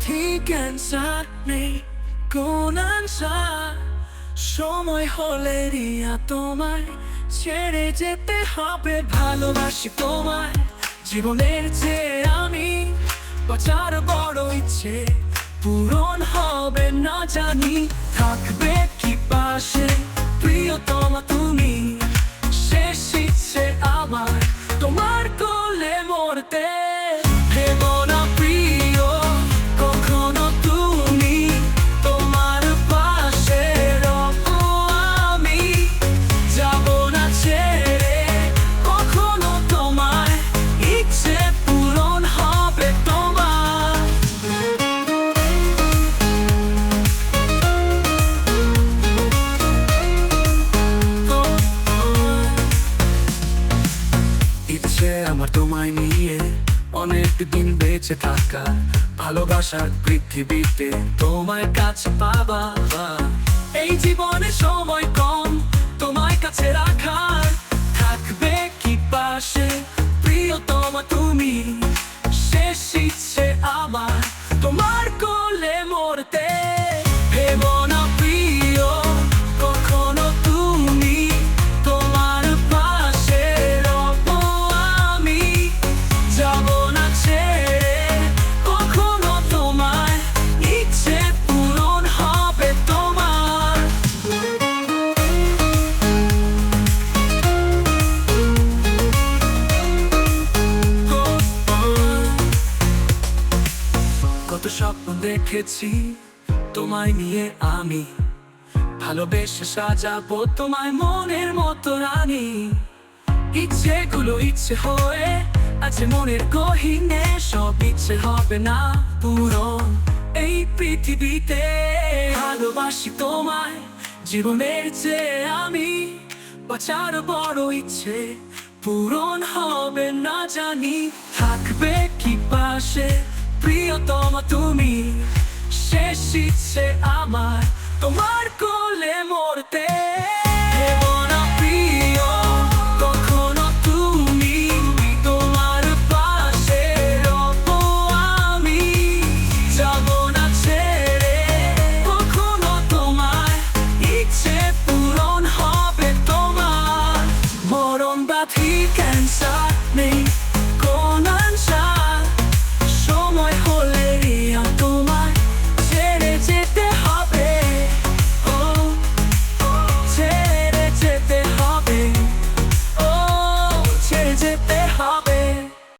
বাধি cancer নেই। কোন answer সময় হলে রিয়া তোমায় ছেড়ে যেতে হবে। ভালোবাসি তোমায় জীবনের চেয়ে আমি বাঁচার বড় ইচ্ছে। পূরণ হবে না জানি। থাকবে কি পাশে? প্রিয়তমা তুমি। তোমায় নিয়ে অনেক দিন বেঁচে থাকা, ভালোবাসার পৃথিবীতে তোমার কাছে পাবা। এই জীবনে সময় কম তোমার কাছে রাখার, থাকবে কি পাশে প্রিয় তোমা তুমি? কত স্বপ্ন দেখেছি, তোমায় নিয়ে আমি। ভালোবেসে সাজাবো তোমায় মনের মতো রানী। ইচ্ছেগুলো ইচ্ছে হয়ে আছে মনের গহিনে, সব ইচ্ছে হবে না পূরণ। এই পৃথিবীতে ভালোবাসি তোমায় জীবনের চেয়ে আমি। বাঁচার বড় ইচ্ছে পূরণ হবে না জানি। থাকবে কি পাশে প্রিয়তমা তুমি শেষ ইচ্ছে আমার তোমার কোলে মরতে